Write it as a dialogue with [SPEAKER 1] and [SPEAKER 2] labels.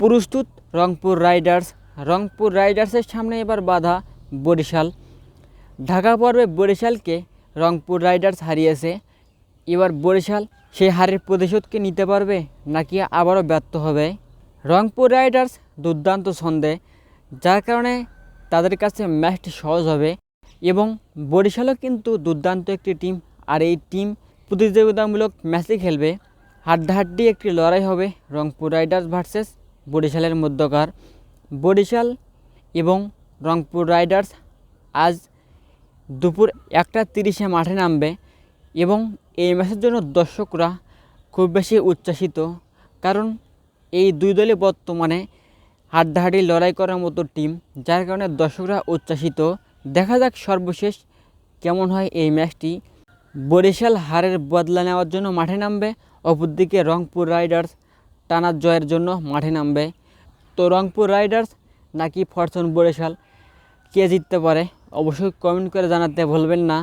[SPEAKER 1] প্রস্তুত রংপুর রাইডার্স। রংপুর রাইডার্সের সামনে এবার বাধা বরিশাল। ঢাকা পর্বে বরিশালকে রংপুর রাইডার্স হারিয়েছে। এবার বরিশাল সেই হারের প্রতিশোধকে নিতে পারবে নাকি আবারও ব্যর্থ হবে? রংপুর রাইডার্স দুর্দান্ত ছন্দে, যার কারণে তাদের কাছে ম্যাচটি সহজ হবে এবং বরিশালও কিন্তু দুর্দান্ত একটি টিম, আর এই টিম প্রতিযোগিতামূলক ম্যাচে খেলবে। হাড্ডাহাড্ডি একটি লড়াই হবে রংপুর রাইডার্স ভার্সেস বরিশালের মধ্যকার। বরিশাল এবং রংপুর রাইডার্স আজ দুপুর একটা তিরিশে মাঠে নামবে এবং এই ম্যাচের জন্য দর্শকরা খুব বেশি উচ্ছ্বাসিত, কারণ এই দুই দলই বর্তমানে হাড্ডাহাড্ডি লড়াই করার মতো টিম, যার কারণে দর্শকরা উচ্ছ্বাসিত। দেখা যাক সর্বশেষ কেমন হয় এই ম্যাচটি। বরিশাল হারের বদলা নেওয়ার জন্য মাঠে নামবে, অপরদিকে রংপুর রাইডার্স টানা জয়ের জন্য মাঠে নামবে। তো রংপুর রাইডার্স নাকি ফরচুন বরিশাল কে জিততে পারে? অবশ্যই কমেন্ট করে জানাতে ভুলবেন না।